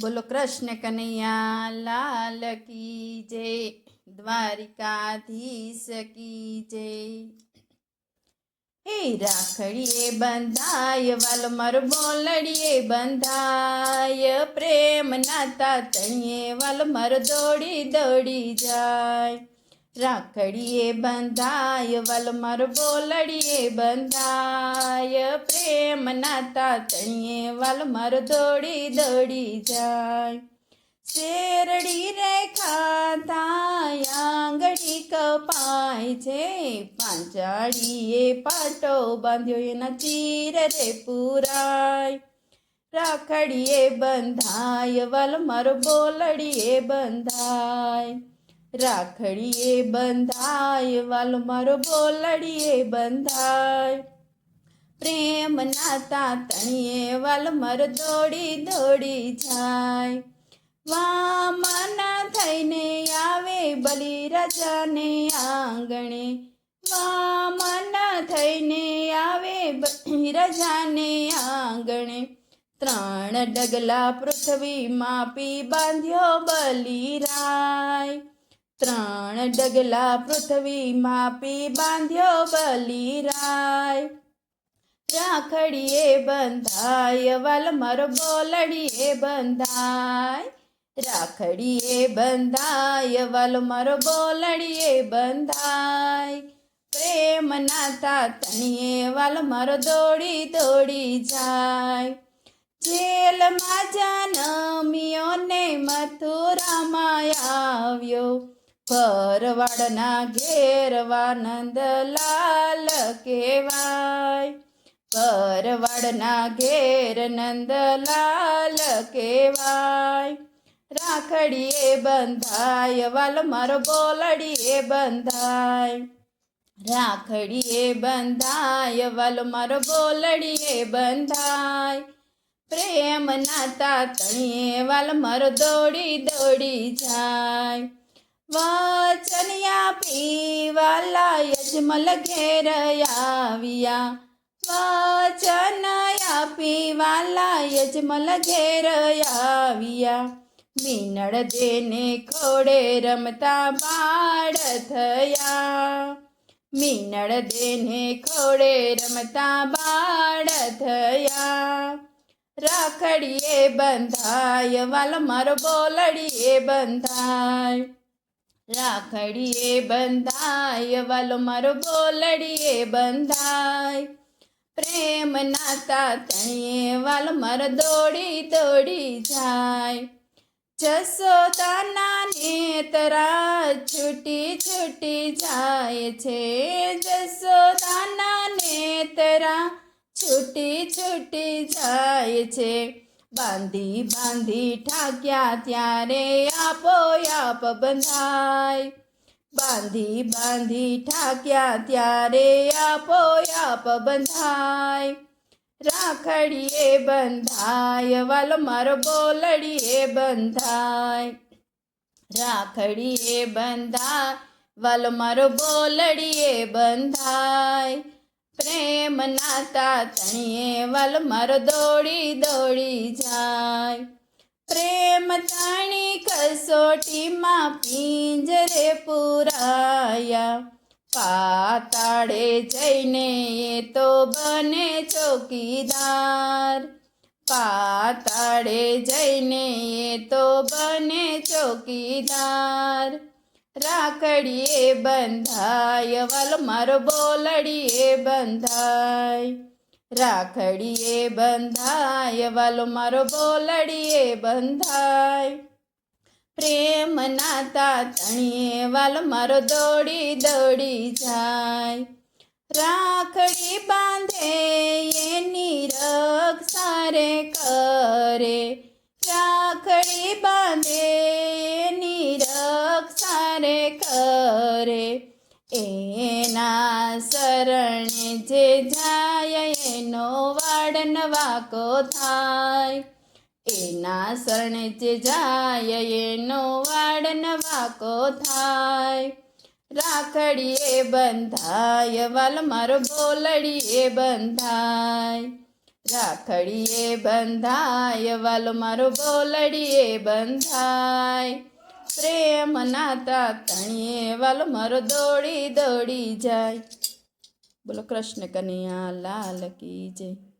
બોલો કૃષ્ણ કનૈયા, લાલ કી જય, દ્વારિકાધીશ કી જય. હે રાખડીએ બંધાય, વાલ મારો બોલડીએ બંધાય પ્રેમ નાતા તણીએ વાલ મારો દોડી દોડી જાય. રાખડીએ બંધાય વાલ મારો બોલડીએ બંધાય પ્રેમ નાતા તણીએ વાલ મારો દોડી દોડી જાય. શેરડી રે ખાતા આંગળી કપાય છે પાંચાળીએ પાટો બાંધ્યો, એના ચીર રે પુરાય. રાખડીએ બંધાય વાલ મારો બોલડીએ બંધાય. રાખડીએ બંધાય, વાલો મારો બોલડીએ બંધાય. પ્રેમ નાતા તણીએ વાલ મારો દોડી દોડી જાય. વામના થઈને આવે બલિરાજાને આંગણે. વામના થઈને આવે બલિરાજાને આંગણે. ત્રણ ડગલા પૃથ્વી માપી બાંધ્યો બલિરાય. ત્રણ ડગલા પૃથ્વી માપી બાંધ્યો બલિરાય. રાખડીએ બંધાય વાલ મારો બોલડીએ બંધાય. રાખડીએ બંધાય વાલ મારો બોલડીએ બંધાય. પ્રેમના તાતણીએ વલ મારો દોડી દોડી જાય. જેલમાં જાનમિયો ને મથુરામાં આવ્યો. ભરવાડના ઘેરવા નંદલાલ કહેવાય. પરવાડના ઘેર નંદલાલ કહેવાય. રાખડીએ બંધાય વાલ મારો બોલડીએ બંધાય. રાખડીએ બંધાય વાલ મારો બોલડીએ બંધાય. પ્રેમ નાતા તણીએ વાલ મારો દોડી દોડી જાય. વચનિયા પીવાલા યજમલ ઘેર આવ્યા. વાચનયા પીવાલા યજમલ ઘેર આવ્યા. મીનળ દેને ખોડે રમતા બાળ થયા. મીનળ દેને ખોડે રમતા બાળ થયા. રાખડીએ બંધાય વાલ મારો બોલડીએ બંધાય. રાખડીએ બંધાય, વાલો મારો બોલડીએ બંધાય. પ્રેમ નાતા તણીએ વાલો મારો દોડી દોડી જાય. જસોદાના નેતરા છૂટી છૂટી જાય છે. જસોદાના નેતરા છૂટી છૂટી જાય છે. બાંધી બાંધી ઠાક્યા ત્યારે આપો આપ બંધાય. બાંધી બાંધી ઠાક્યા ત્યારે આપો આપ બંધાય. રાખડીએ બંધાય, વાલો મારો બોલડીએ બંધાય. રાખડીએ બંધાય, વાલો મારો બોલડીએ બંધાય. પ્રેમ નાતા તણીએ વાલ મારો દોડી દોડી જાય. પ્રેમ તાણી કસોટીમાં પિંજરે પુરાયા. પાતાળે જઈને એ તો બને ચોકીદાર. પાતાળે જઈને એ તો બને ચોકીદાર. રાખડીએ બંધાય વાલ મારો બોલડીએ બંધાય. રાખડીએ બંધાય વાલો મારો બોલડીએ બંધાય. પ્રેમ નાતા તણીએ વાલ મારો દોડી દોડી જાય. રાખડી બાંધે એના શરણે જે જાય એનો વાડ નવાકો થાય. એના શરણે જે જાય એનો વાડ નવાકો થાય. રાખડીએ બંધાય વાલ મારો બોલડીએ બંધાય. રાખડીએ બંધાય વાલ મારો બોલડીએ બંધાય. પ્રેમ નાતા તણીએ વાલો મારો દોડી દોડી જાય. બોલો કૃષ્ણ કનૈયા લાલ કી જય.